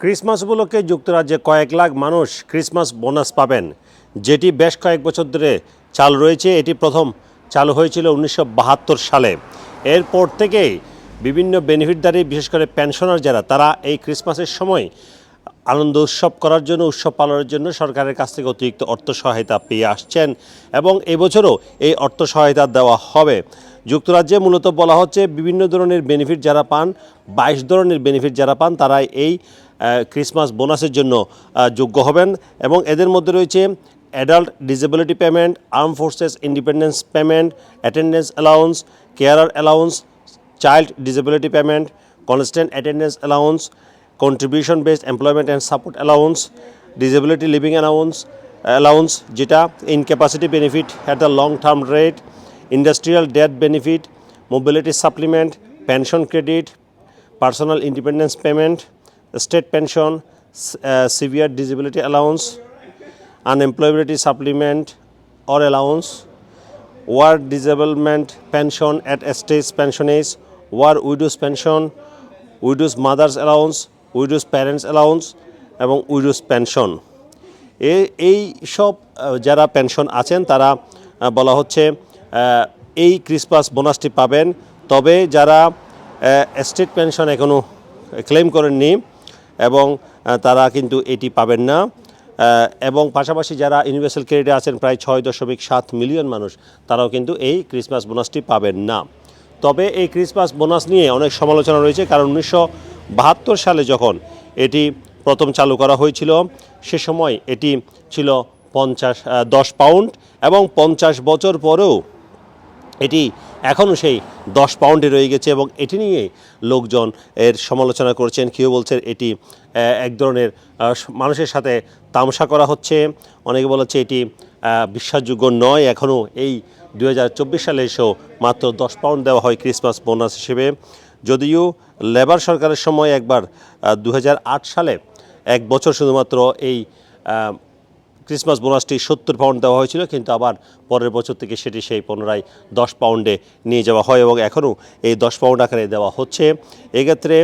Christmas উপলক্ষে যুক্তরাজ্যে কয়েক লাখ মানুষ ক্রিসমাস বোনাস পাবেন। যেটি বেশ কয়েক বছর ধরে চালু রয়েছে। এটি প্রথম চালু হয়েছিল উনিশশো বাহাত্তর সালে। এরপর থেকেই বিভিন্ন বেনিফিটদারী, বিশেষ করে পেনশনার যারা, তারা এই ক্রিসমাসের সময় আনন্দ উৎসব করার জন্য, উৎসব পালনের জন্য সরকারের কাছ থেকে অতিরিক্ত অর্থ সহায়তা পেয়ে আসছেন এবং এবছরও এই অর্থ সহায়তা দেওয়া হবে। যুক্তরাজ্যে মূলত বলা হচ্ছে, বিভিন্ন ধরনের বেনিফিট যারা পান, বাইশ ধরনের বেনিফিট যারা পান তারা এই ক্রিসমাস বোনাসের জন্য যোগ্য হবেন এবং এদের মধ্যে রয়েছে adult disability payment armed forces independence payment attendance allowance carer allowance child disability payment constant attendance allowance contribution based employment and support allowance disability living allowance allowance যেটা incapacity benefit at the long term rate industrial death benefit mobility supplement pension credit personal independence payment state pension severe disability allowance, unemployability supplement or allowance, war disablement pension at stage pension age war widows pension widows mothers allowance widows parents allowance এবং widows pension. এই সব যারা pension আছেন তারা বলা হচ্ছে এই Christmas বোনাসটি পাবেন। তবে যারা স্টেট পেনশন এখনও ক্লেম করেননি এবং তারা কিন্তু এটি পাবেন না। এবং পাশাপাশি যারা ইউনিভার্সাল ক্রেডিটে আছেন প্রায় ছয় দশমিক সাত মিলিয়ন মানুষ, তারাও কিন্তু এই ক্রিসমাস বোনাসটি পাবেন না। তবে এই ক্রিসমাস বোনাস নিয়ে অনেক সমালোচনা রয়েছে, কারণ উনিশশো বাহাত্তর সালে যখন এটি প্রথম চালু করা হয়েছিল, সে সময় এটি ছিল পঞ্চাশ দশ পাউন্ড এবং পঞ্চাশ বছর পরেও এটি এখনও সেই দশ পাউন্ডে রয়ে গেছে এবং এটি নিয়ে লোকজন এর সমালোচনা করছেন। কেউ বলছেন এটি এক ধরনের মানুষের সাথে তামসা করা হচ্ছে। অনেকে বলেছে এটি বিশ্বাসযোগ্য নয়। এখনও এই দু হাজার চব্বিশ সালে এসেও মাত্র দশ পাউন্ড দেওয়া হয় ক্রিসমাস বোনাস হিসেবে। যদিও লেবার সরকারের সময় একবার দু হাজার আট সালে এক বছর শুধুমাত্র এই ক্রিসমাস বোনাসটি সত্তর পাউন্ড দেওয়া হয়েছিল, কিন্তু আবার পরের বছর থেকে সেটি সেই পুনরায় দশ পাউন্ডে নিয়ে যাওয়া হয় এবং এখনও এই দশ পাউন্ড আকারে দেওয়া হচ্ছে। এক্ষেত্রে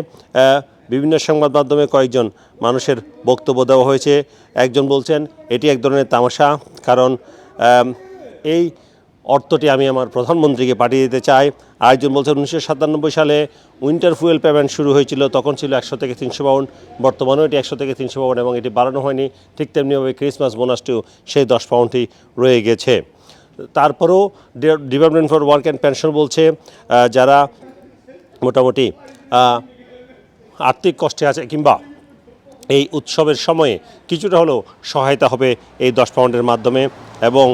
বিভিন্ন সংবাদ মাধ্যমে কয়েকজন মানুষের বক্তব্য দেওয়া হয়েছে। একজন বলছেন, এটি এক ধরনের তামাশা, কারণ এই অর্থটি আমি আমার প্রধানমন্ত্রীকে পাঠিয়ে দিতে চাই। আরেকজন বলছেন, উনিশশো সাতানব্বই সালে উইন্টার ফুয়েল পেমেন্ট শুরু হয়েছিল, তখন ছিল একশো থেকে তিনশো পাউন্ড। বর্তমানেও এটি একশো থেকে তিনশো পাউন্ড এবং এটি বাড়ানো হয়নি। ঠিক তেমনিভাবে ক্রিসমাস বোনাসটিও সেই দশ পাউন্ডটি রয়ে গেছে। তারপরেও department for work and pension বলছে যারা মোটামুটি আর্থিক কষ্টে আছে কিংবা এই উৎসবের সময়ে কিছুটা হলেও সহায়তা হবে এই দশ পাউন্ডের মাধ্যমে এবং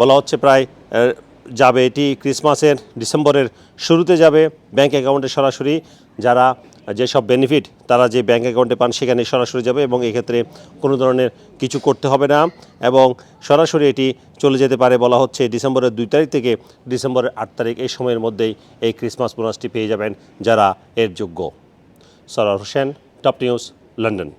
বলা হচ্ছে প্রায় যাবে এটি ক্রিসমাসের, ডিসেম্বরের শুরুতে যাবে ব্যাংক অ্যাকাউন্টে সরাসরি। যারা যেসব বেনিফিট তারা যে ব্যাংক অ্যাকাউন্টে পান সেখানে সরাসরি যাবে এবং এক্ষেত্রে কোনো ধরনের কিছু করতে হবে না এবং সরাসরি এটি চলে যেতে পারে বলা হচ্ছে ডিসেম্বরের দুই তারিখ থেকে ডিসেম্বরের আট তারিখ এই সময়ের মধ্যেই এই ক্রিসমাস বোনাসটি পেয়ে যাবেন যারা এর যোগ্য। সরার হোসেন, টপ নিউজ, লন্ডন।